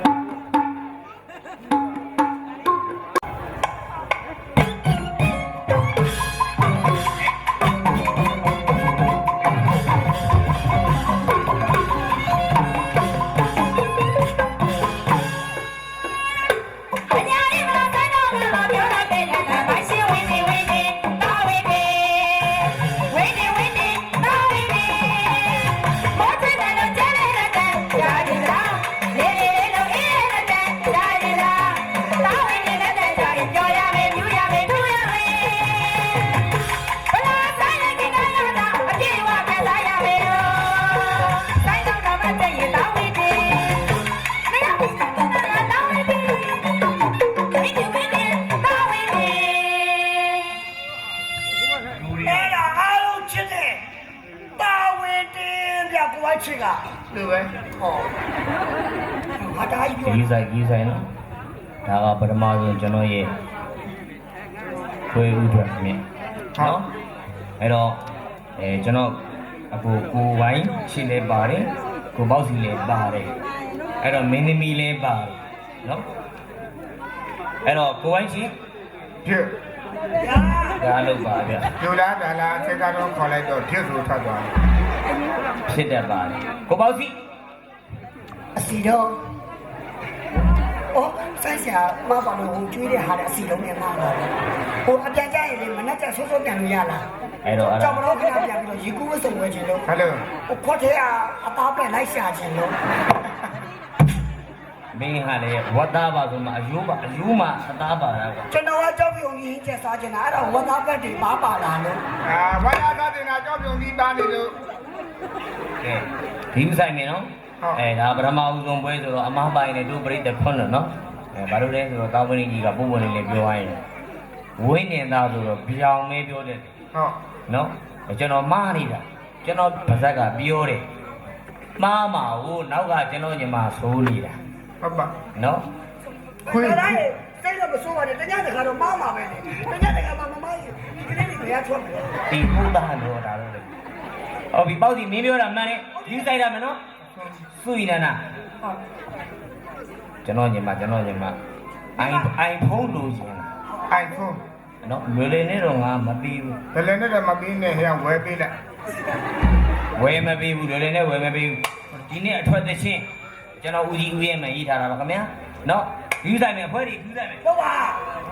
အ ပထမဆုံးကျွန်တော်ရဲ့ခွေးဥထွက်မြင်နော်အဲ့တော့အဲကျွန်တော်အခုကိုဝိုင်းရှိလဲပါတယ်ကိုပေါက်စီလဲပါတယ်အဲ့တော့မင်းသမီးလဲပါတယ်နော်အဲ့တော့ကိုဝိုင်းရှိဖြစ်ဒါလုပ်ပါဗျလူလားဒါလားစိတ်ကတော့ခေါ်လိုက်တော့ဖြစ်ဆိုထွက်သွားတယ်ဖြစ်တတ်ပါတယ်ကိုပေါက်စီအစီတော့ အော်ဆိုင်ဆရာမပါလို့ဟိုကျွေးတဲ့ဟာလည်းအစီလုံးနဲ့မှာပါဟိုအပြန်ကြရင်လေမနဲ့ကျဆိုးဆိုးပြန်လို့ရလားအဲ့တော့အဲ့ကြောဒါင်မလို့ခဏပြန်ပြီးတော့ရေကူးဝတ်စုံဝဲခြင်းလို့ဟယ်လိုဟိုခွက်ထဲကအသားပဲလိုက်ရှာခြင်းလို့မင်းဟာလေဝတ်သားပါဆိုမှအယိုးပါအယိုးမှာအသားပါတာကွာကျွန်တော်ကကြောက်ပြုံကြီးချက်စားခြင်းလားအဲ့ဒါဝတ်သားပဲတွေပါပါလာလို့အာဘာသာသာတင်တာကြောက်ပြုံပြီးသားနေလို့ကဲဒီဥဆိုင်နေနော်ဟုတ် အဲဒါပထမဦးဆုံးပွဲဆိုတော့အမပိုင်းနဲ့တို့ပြိတ္တဖွင့်လို့နော်အဲဘာလို့လဲဆိုတော့တောင်းပင်းကြီးကပုံပုံလေးလေးပြောရရင်ဝင်းနေတာဆိုတော့ပြောင်မဲပြောတယ်ဟုတ်နော်ကျွန်တော်မှားနေတာကျွန်တော်ပါဇက်ကပြောတယ်မှားမှာဟိုနောက်ကကျွန်တော်ညီမဆိုးနေတာဟုတ်ပါနော်ခွေးတိုင်းစိတ်တော့မဆိုးပါနဲ့တညတခါတော့မောင်းပါပဲလေတညတခါမှမမောင်းရင်ဒီကနေ့ဒီဘယ်ထွက်မလဲဒီဘုရားလို့ဒါလို့လေဟုတ်ပြီပေါ့စီမင်းပြောတာမှန်တယ်ဒီဆိုင်တာမယ်နော် စုရနာဟုတ်ကျွန်တော်ညီမကျွန်တော်ညီမအိုင်အိုင်ဖုန်းလိုချင်တာအိုင်ဖုန်းနော်လွယ်လွယ်နဲ့တော့ငါမပြီးဘူးဘယ်လည်းနဲ့တော့မပြီးနဲ့ဟဲ့ဝဲပေးလိုက်ဝယ်မပြီးဘူးလွယ်လွယ်နဲ့ဝယ်မပြီးဘူးဒီနေ့အထွက်သချင်းကျွန်တော်ဦးကြီးဦးရဲ့မှရေးထားတာပါခင်ဗျာနော်ယူဆိုင်မယ်ဖွဲတွေယူဆိုင်မယ်ဟုတ်ပါရုပ်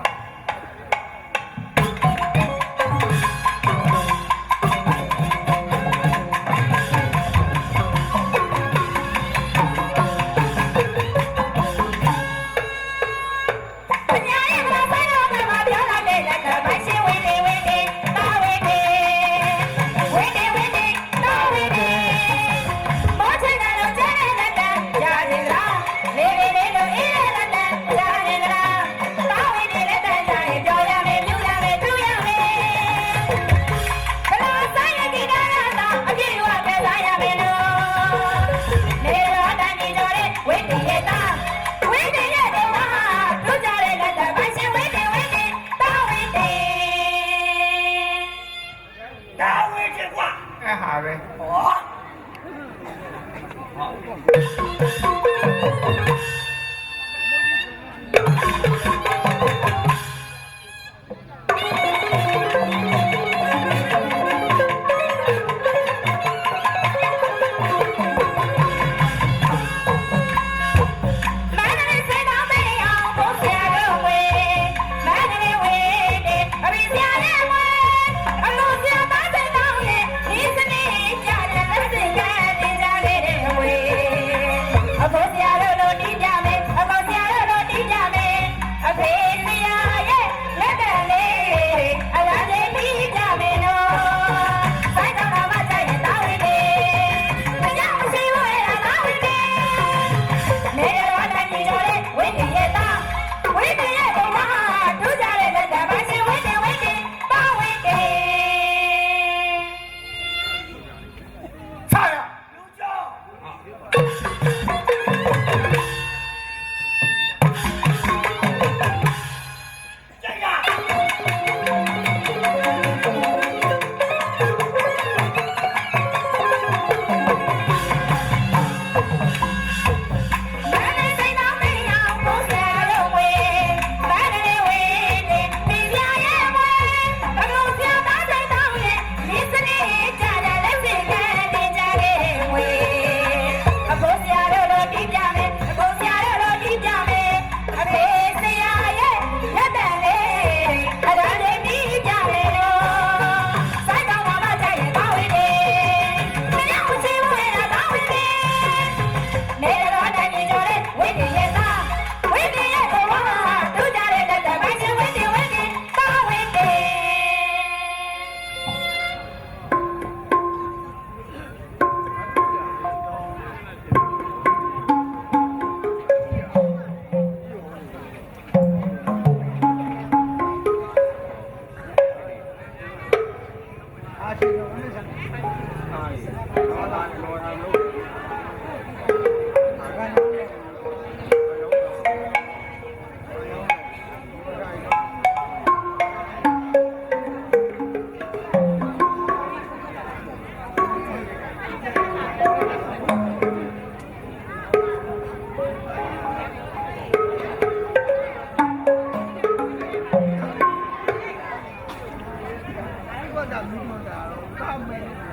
got me one guy.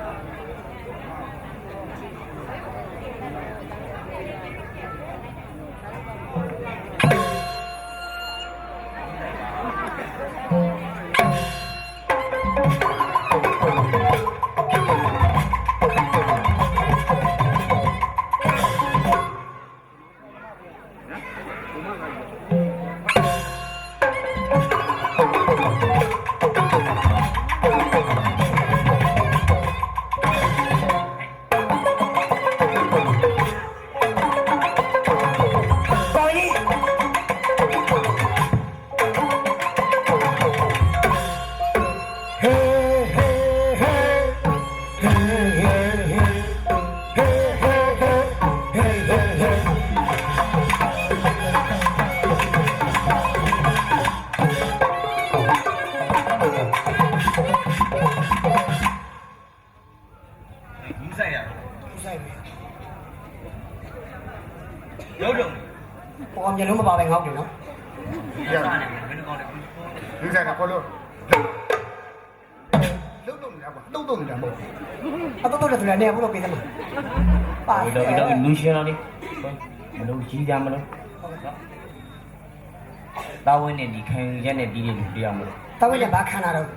နေတာကွာတုံတုံနေတာမဟုတ်အတော့တော့တယ်နေဘူးလို့ပြေးတယ်မှာပါဘယ်တော့ဘယ်တော့လူရှင်တော်လေးမလို့ကြီးကြမလို့တာဝန်နဲ့ဒီခံယူချက်နဲ့ဒီတွေတရားမလို့တဝဲလည်းဘာခံလာတော့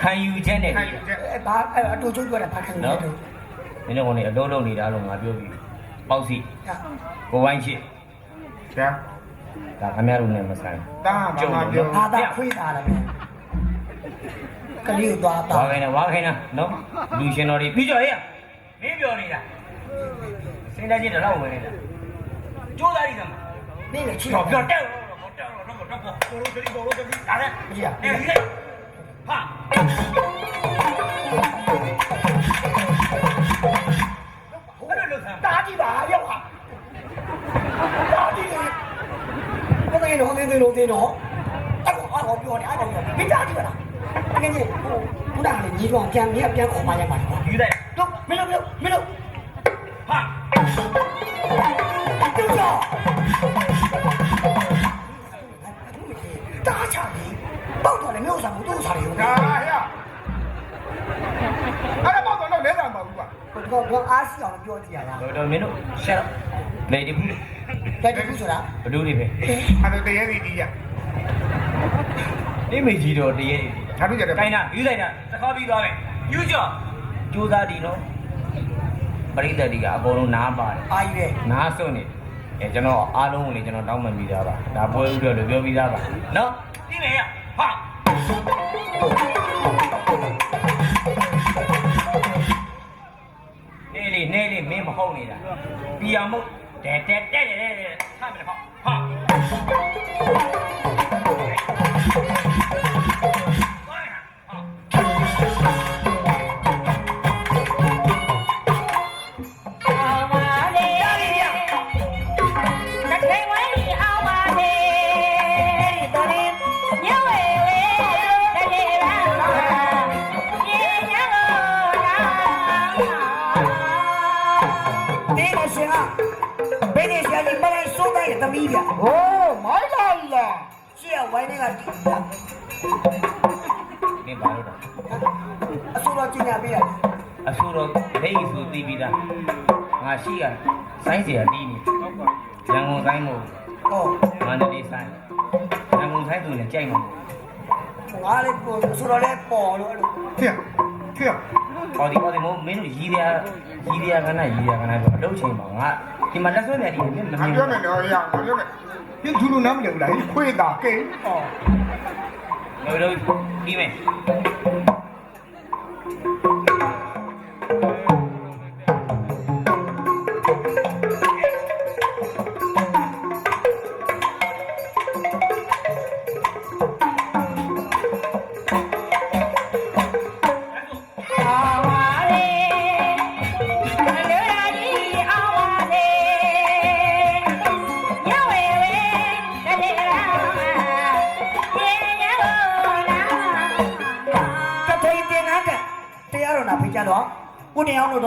ခံယူချက်နဲ့ခိုဒီင်းချက်အဲဘာအတူချိုးပြောတာဘာခံနေနော်တော့မင်းတို့ကနေအလုံးလုံးနေတာလို့ငါပြောပြီးပေါ့စီဟာကိုဝိုင်းရှိကျန်ဒါခမရတို့နဲ့မဆိုင်တာဘာမှပြောအာသာခွေးတာလည်း ကလေးကိုသွားတာဝါခိုင်းတာဝါခိုင်းတာနော်လူရှင်တော်တွေပြီးကြော်ရေးမင်းပြောနေတာစဉ်းစားကြည့်တော့ဝင်နေတာကြိုးစားရည်ကမှာနေလေချီပြောတော့ပြောတဲ့တော့တော့တော့တော့တော့ကိုလိုတရီကိုလိုတရီဒါနဲ့မကြီးอ่ะအေးဟဲ့ဟာဘယ်လိုလုပ်ဆမ်းတာကြည့်ပါရောက်ဟာတာကြည့်ဘယ်လိုလဲနေနေလို့နေတော့အဲ့ကောအဲ့ကောပြောတယ်အဲ့ကောပြောမိသားကြည့်ပါလား ငယ်ငယ်ဟိုဘုရားလည်းညီတော်ပြန်ပြန်ပြန်ခေါ်မှရမှာကွာယူလိုက်တော့မင်းတို့မင်းတို့ဟာတူတော့တာချာပြီတော့တော့လည်းမျိုးစားမှုတို့စားတယ်ဒါဟဲ့အဲ့ဒါပေါ့တော့လဲတာမဟုတ်ဘူးကွာတော့တော့အားစီအောင်ပြောကြည့်ရတာတော့မင်းတို့ရှက်တော့လေဒီဘူးတက်တူဆိုတာဘလူးတွေပဲအဲ့ဒါတရေဒီဒီရနေမေကြီးတော်တရေ ဒါတို့ကြတယ်ကိုင်းတာယူလိုက်တာတစ်ခါပြီးသွားမယ်ယူကြောကြိုးစားဒီနော်ပရိသတ်တွေကအကုန်လုံးနားပါတယ်အာကြီးပဲနားစွန့်နေအဲကျွန်တော်အားလုံးကိုလေကျွန်တော်တောင်းပန်ပြီးသားပါဒါပွဲဥတော်လို့ပြောပြီးသားပါနော်သိမယ်ရဟာနေလေနေလေမင်းမဟုတ်နေတာပြအောင်မို့တဲတဲတဲတဲတဲဟာမလဲဟာဟာ အဆိုတော့လက်ရည်ဆိုသိပြီးသားငါရှိကဆိုင်းเสียတီးနေရန်ကုန်ဆိုင်မို့ ဟော မန္တလေးဆိုင်ရန်ကုန်ဆိုင်သူလည်းကြိုက်မှာ ငါလည်းပေါ်အစိုးရလည်းပေါ်လို့အဲ့လို ခေခေ ဟောဒီဟောဒီမို့မင်းတို့ရီးရရီးရကနာရီးရကနာဆိုအလုပ်ချိန်ပါငါဒီမှာလက်ဆွဲပြတီးနေမ ငါ မြင် ပြောမယ်တော့ရငါပြောမယ်ဒီသူလူနားမလည်ဘူးလားခွေးတာကိန်း ဟော ဘူးတို့ဒီမဲ့ အော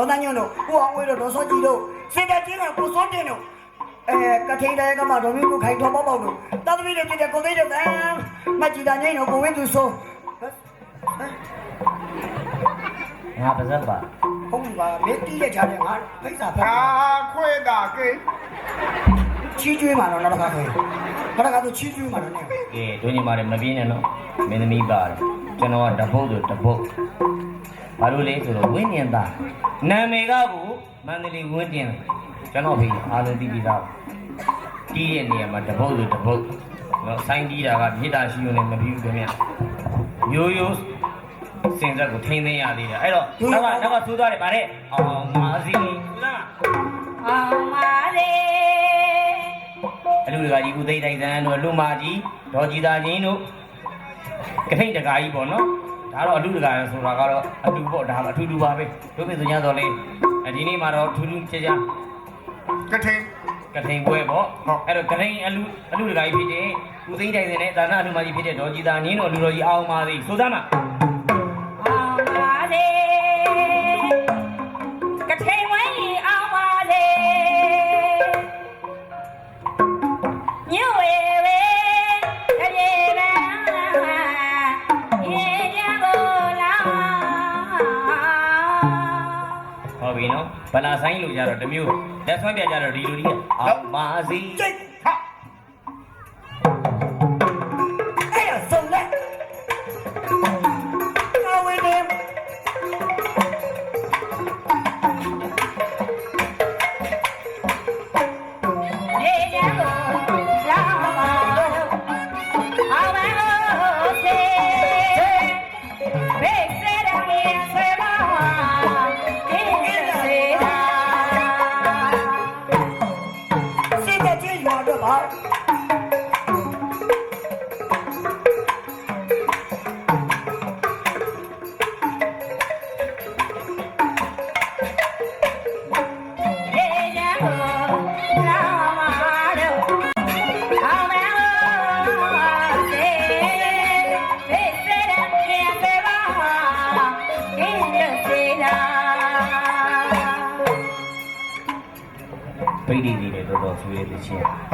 ဒေါသညွန့်တို့ဦးအောင်ဝေးတို့ဒေါ်စောကြီးတို့စင်တချင်းကကိုစောတင်တို့အဲကထိန်တဲ့ကမှဒေါ်မင်းကိုခိုင်တော်ပေါပေါတို့တာသမီးတွေပြတဲ့ကိုသိတဲ့တန်းမကြည်တာငိမ့်တို့ကိုဝင်းသူဆိုငါပါဇက်ပါဟုတ်ပြီပါမင်းတီးရကြတယ်ငါဖိတ်စာဖတ်ဒါခွေးတာကိန်းချီးကျွေးမှာတော့နောက်တစ်ခါဆိုရင်နောက်တစ်ခါဆိုချီးကျွေးမှာတော့နဲ့ကဲတို့ညီမတွေမပြင်းနဲ့နော်မင်းသမီးပါတယ်ကျွန်တော်ကတပုတ်ဆိုတပုတ် ဘာလို့လဲဆိုတော့ဝင်းညင်သားနာမည်ကကိုမန္တလေးဝင်းတင်ကျွန်တော်ဖေးအားလုံးသိပြီးသားတီးတဲ့နေရာမှာတပုတ်ဆိုတပုတ်နော်ဆိုင်းတီးတာကမြစ်တာရှိုံနဲ့မပြီးဘူးခင်ဗျရိုးရိုးစင်စက်ကိုထိမ့်သိမ်းရသေးတယ်အဲ့တော့နောက်ကနောက်ကသိုးသွားတယ်ဗါတဲ့အောင်မာစီသိုးသားအောင်ပါလေအလူတကာကြီးဦးသိန်းတိုင်းစန်းတို့လူမာကြီးဒေါ်ကြီးသားချင်းတို့ကထိန်တကာကြီးပေါ့နော် ဒါတော့အလူတကာဆိုတာကတော့အတူပေါ့ဒါမှအထူးတူပါပဲတို့ပြည်သူများတော်လေးဒီနေ့မှာတော့ထူးထူးခြားခြားကထိန်ကထိန်ပွဲပေါ့ဟုတ်အဲ့တော့ကထိန်အလူအလူတကာကြီးဖြစ်တဲ့ဦးသိန်းတိုင်းစန်းနဲ့ဒါနအလူမာကြီးဖြစ်တဲ့ဒေါ်ကြီးသားချင်းတို့လူတော်ကြီးအောင်ပါသေးဆိုသားမှာအောင်ပါလေက ဗလာဆိုင်လို့ကြတော့တစ်မျိုးလက်ဆွဲပြကြတော့ဒီလိုကြီးအောင်ပါစီကျိတ်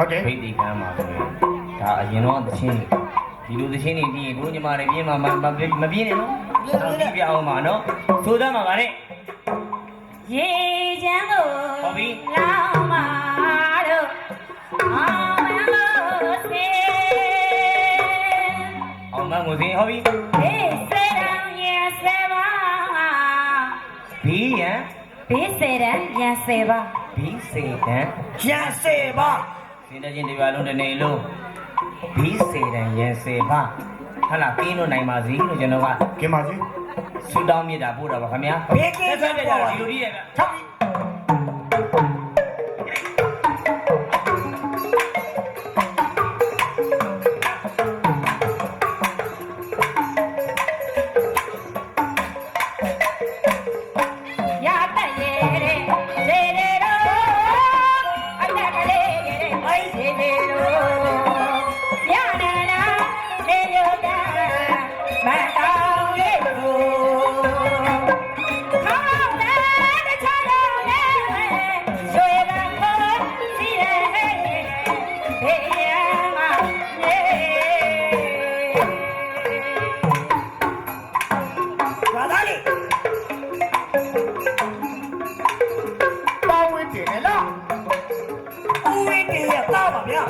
ဟုတ်တယ်ပိဋိကမ်းမှာဆိုရင်ဒါအရင်တော့သချင်းဒီလိုသချင်းတွေပြီးရင်ကိုညီမတွေပြင်းမှာမမပြင်းမပြင်းနဲ့နော်တော့ပြပြအောင်ပါနော်သိုးသားမှာဗါတဲ့ရေချမ်းကိုဟုတ်ပြီလောင်းမာတို့အောင်မလို့စေအောင်မမို့စင်ဟုတ်ပြီဘေးစေရန်ရစေပါဘီးရန်ဘေးစေရန်ရစေပါဘီးစေတန်ရန်စေပါ စင်တဲ့ချင်းဒီပါလုံးတစ်နေလုံးဘီးစေတန်ရန်စေပါဟာလာကင်းလို့နိုင်ပါစီလို့ကျွန်တော်ကကင်ပါစေဆူတောင်းမြစ်တာပို့တာပါခင်ဗျာဘေးကင်းဆက်ဆက်ပြကြတော့ဒီလိုကြီးရဲ့ဗျချောက်ပြီ ဦးဝင်းနေရ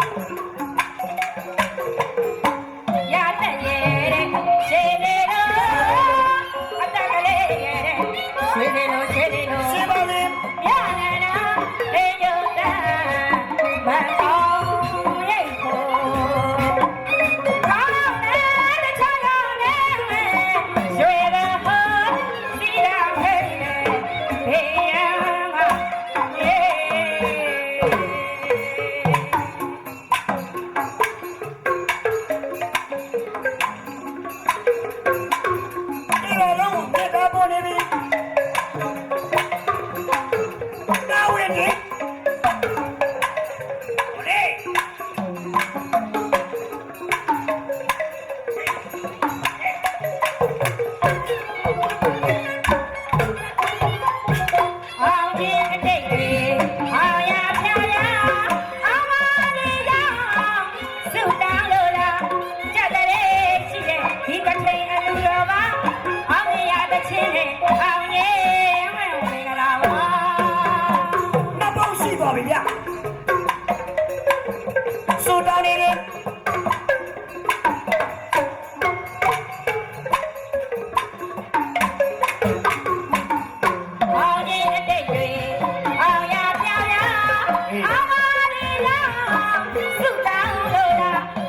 လား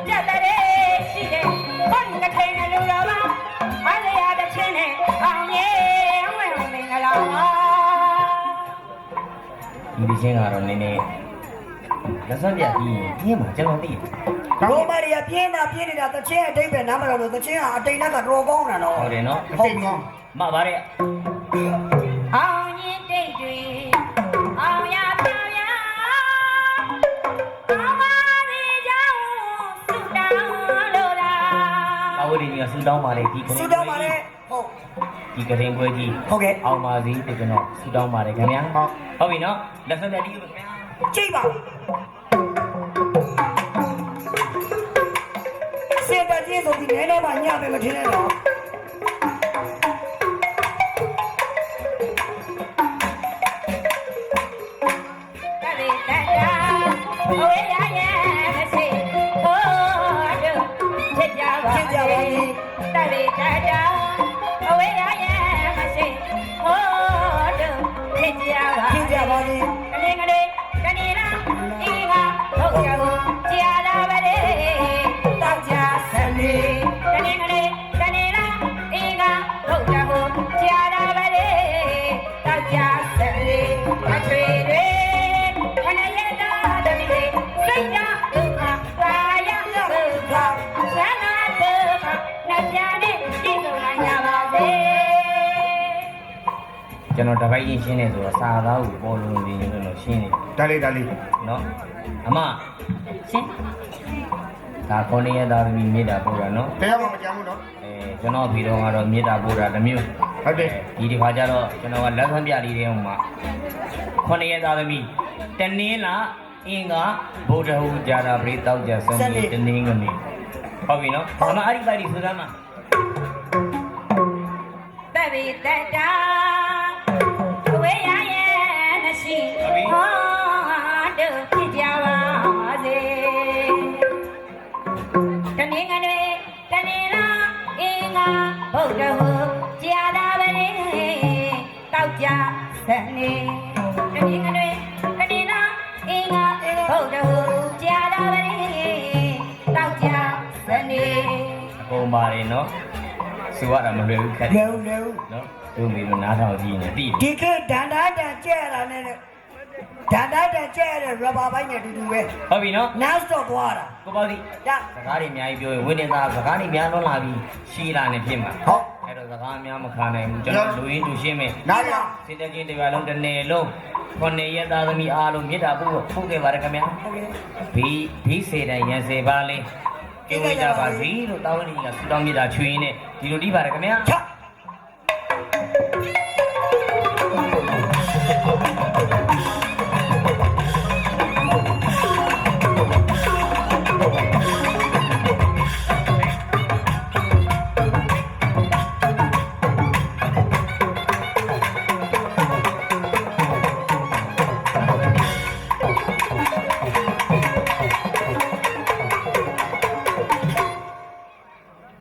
ကြက်တဲ့ရှိတဲ့ဒီကထိန်အလူတော်ပါအောင်ရတဲ့ချင်းနဲ့အောင်ရဲ့ဝဲဝဲကလာပါဒီဒီချင်းကတော့နည်းနည်း လက်ဆက်ပြပြီးရင်ပြင်းမှာကျွန်တော်သိတယ်ရိုမာရီယာပြင်းတာပြင်းနေတာတချင်းအတိတ်ပဲနားမတော်လို့တချင်းဟာအတိတ်ကတော်ကောင်းတာတော့ဟုတ်တယ်နော်အတိတ်ကောင်းမှပါတဲ့အောင်ရင်တိတ်တွေအောင်ရပြောင်ရအောင်မလေးကြောင့်စုတောင်းလို့လားအဝရီကဆူတောင်းပါလေဒီကစူနေ့တောင်းပါလေဟုတ်ဒီကရင်ပွဲကြီးဟုတ်ကဲ့အောင်ပါစေဒီကျွန်တော်ဆူတောင်းပါတယ်ခင်ဗျာဟုတ်ဟုတ်ပြီနော်လက်ဆက်ပြပြီးခင်ဗျာကြိတ်ပါ လက်ပြည့်ဆိုပြီးနည်းတော့မှညပဲမထင်နဲ့တော့ဖြစ်ကြပါသည်တရေတရာ တော်တပိုက်ကြီးရှင်းနေဆိုတော့စာသားကိုပေါ်လုံးနေနေလို့ရှင်းနေဒါလေးဒါလေးနော်အမရှင်ဒါခေါင်းရည်သားသမီးမေတ္တာပို့တာနော်တရားမှမကြမ်းဘူးနော်အဲကျွန်တော်ပြီးတော့ကတော့မေတ္တာပို့တာတစ်မျိုးဟုတ်တယ်ဒီဒီခါကျတော့ကျွန်တော်ကလက်ဆန်းပြလေးတွေဟိုမှာခေါင်းရည်သားသမီးတနင်းလားအင်္ဂါဗုဒ္ဓဟူကြာတာပရိတောက်ကြစံနေတနင်းကနေဟုတ်ပြီနော်အမအဲ့ဒီပိုက်ဒီဆိုသမ်းမှာသက်ပြီးတက်တာအဝေး ရရဲ့မရှိဟောတို့ဖြစ်ကြပါစေတနင်္ဂနွေတနေ့လားအင်္ဂါဗုဒ္ဓဟူကြာတာပဲလေတောက်ကြစနေတနင်္ဂနွေတနေ့လားအင်္ဂါဗုဒ္ဓဟူကြာတာပဲလေတောက်ကြစနေအကုန်ပါတယ်နော် ဆိုရတာမလွယ်ဘူးခက်တယ်လဲလဲနော်တို့မိလို့နားထောင်ကြည့်နေတိတယ်ဒီခေတ်ဒန္တာတန်ကျဲရတာနဲ့ဒန္တာတန်ကျဲရတဲ့ rubber ဘိုင်းနဲ့တူတူပဲဟုတ်ပြီနော်နောက်တော့သွားတာကိုပေါ့ဒီဒါစကားတွေအများကြီးပြောရင်ဝိနေတာစကားတွေများလွန်လာပြီးရှိလာနေဖြစ်မှာဟုတ်အဲ့တော့စကားများမခံနိုင်ဘူးကျွန်တော်လူရင်းတူရှင်းမယ်နားရစစ်တချင်းတရားလုံးတစ်နယ်လုံးခொနေရသားသမီးအားလုံးမေတ္တာပို့ဖို့ခဲ့ပါတယ်ခင်ဗျာဟုတ်ကဲ့ဘီဘီစေတန်ရန်စေပါလေး ကျေဝေးကြပါစီလို့တောင်းနေကြီးကဆုတောင်းမေတ္တာချွေးနေဒီလိုဒီပါတယ်ခင်ဗျာချက်